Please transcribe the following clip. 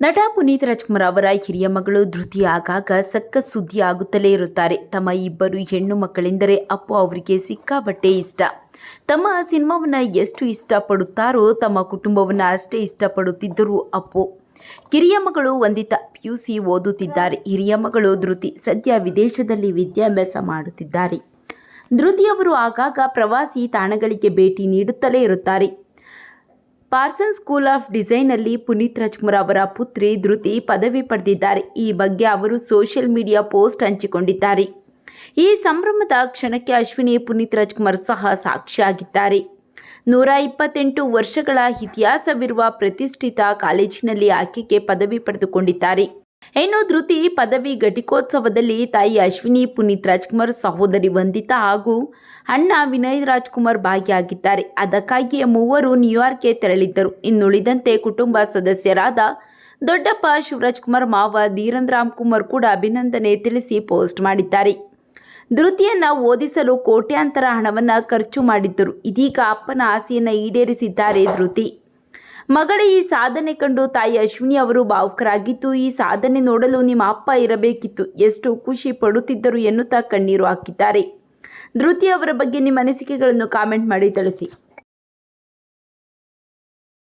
ನಟ ಪುನೀತ್ ರಾಜ್ಕುಮಾರ್ ಅವರ ಹಿರಿಯ ಮಗಳು ಧೃತಿ ಆಗಾಗ ಸಕ್ಕ ಸುದ್ದಿ ಆಗುತ್ತಲೇ ಇರುತ್ತಾರೆ. ತಮ್ಮ ಇಬ್ಬರು ಹೆಣ್ಣು ಮಕ್ಕಳೆಂದರೆ ಅಪ್ಪು ಅವರಿಗೆ ಸಿಕ್ಕಾಪಟ್ಟೆ ಇಷ್ಟ. ತಮ್ಮ ಸಿನಿಮಾವನ್ನು ಎಷ್ಟು ಇಷ್ಟಪಡುತ್ತಾರೋ ತಮ್ಮ ಕುಟುಂಬವನ್ನು ಅಷ್ಟೇ ಇಷ್ಟಪಡುತ್ತಿದ್ದರು ಅಪ್ಪು. ಕಿರಿಯ ಮಗಳು ವಂದಿತ ಯು ಸಿ ಓದುತ್ತಿದ್ದಾರೆ. ಹಿರಿಯ ಮಗಳು ಧೃತಿ ಸದ್ಯ ವಿದೇಶದಲ್ಲಿ ವಿದ್ಯಾಭ್ಯಾಸ ಮಾಡುತ್ತಿದ್ದಾರೆ. ಧೃತಿಯವರು ಆಗಾಗ ಪ್ರವಾಸಿ ತಾಣಗಳಿಗೆ ಭೇಟಿ ನೀಡುತ್ತಲೇ ಇರುತ್ತಾರೆ. ಪಾರ್ಸನ್ ಸ್ಕೂಲ್ ಆಫ್ ಡಿಸೈನಲ್ಲಿ ಪುನೀತ್ ರಾಜ್ಕುಮಾರ್ ಅವರ ಪುತ್ರಿ ಧೃತಿ ಪದವಿ ಪಡೆದಿದ್ದಾರೆ. ಈ ಬಗ್ಗೆ ಅವರು ಸೋಷಿಯಲ್ ಮೀಡಿಯಾ ಪೋಸ್ಟ್ ಹಂಚಿಕೊಂಡಿದ್ದಾರೆ. ಈ ಸಂಭ್ರಮದ ಕ್ಷಣಕ್ಕೆ ಅಶ್ವಿನಿ, ಪುನೀತ್ ರಾಜ್ಕುಮಾರ್ ಸಹ ಸಾಕ್ಷಿಯಾಗಿದ್ದಾರೆ. ನೂರ ಇಪ್ಪತ್ತೆಂಟು ವರ್ಷಗಳ ಇತಿಹಾಸವಿರುವ ಪ್ರತಿಷ್ಠಿತ ಕಾಲೇಜಿನಲ್ಲಿ ಆಕೆಗೆ ಪದವಿ ಪಡೆದುಕೊಂಡಿದ್ದಾರೆ. ಇನ್ನು ಧೃತಿ ಪದವಿ ಘಟಿಕೋತ್ಸವದಲ್ಲಿ ತಾಯಿ ಅಶ್ವಿನಿ ಪುನೀತ್ ರಾಜ್ಕುಮಾರ್ ಸಹೋದರಿ ವಂದಿತಾ ಹಾಗೂ ಅಣ್ಣ ವಿನಯ್ ರಾಜ್ಕುಮಾರ್ ಭಾಗಿಯಾಗಿದ್ದಾರೆ. ಅದಕ್ಕಾಗಿಯೇ ಮೂವರು ನ್ಯೂಯಾರ್ಕ್ಗೆ ತೆರಳಿದ್ದರು. ಇನ್ನುಳಿದಂತೆ ಕುಟುಂಬ ಸದಸ್ಯರಾದ ದೊಡ್ಡಪ್ಪ ಶಿವರಾಜ್ ಕುಮಾರ್ ಮಾವ ಧೀರನ್ ರಾಮ್ ಕುಮಾರ್ ಕೂಡ ಅಭಿನಂದನೆ ತಿಳಿಸಿ ಪೋಸ್ಟ್ ಮಾಡಿದ್ದಾರೆ. ಧೃತಿಯನ್ನು ಓದಿಸಲು ಕೋಟ್ಯಾಂತರ ಹಣವನ್ನು ಖರ್ಚು ಮಾಡಿದ್ದರು. ಇದೀಗ ಅಪ್ಪನ ಆಸೆಯನ್ನು ಈಡೇರಿಸಿದ್ದಾರೆ ಧೃತಿ. ಮಗಳ, ಈ ಸಾಧನೆ ಕಂಡು ತಾಯಿ ಅಶ್ವಿನಿ ಅವರು ಭಾವುಕರಾಗಿತ್ತು ಈ ಸಾಧನೆ ನೋಡಲು ನಿಮ್ಮ ಅಪ್ಪ ಇರಬೇಕಿತ್ತು. ಎಷ್ಟು ಖುಷಿ ಪಡುತ್ತಿದ್ದರು ಎನ್ನುತ್ತಾ ಕಣ್ಣೀರು ಹಾಕಿದ್ದಾರೆ. ಧೃತಿ ಅವರ ಬಗ್ಗೆ ನಿಮ್ಮ ಅನಿಸಿಕೆಗಳನ್ನು ಕಾಮೆಂಟ್ ಮಾಡಿ ತಿಳಿಸಿ.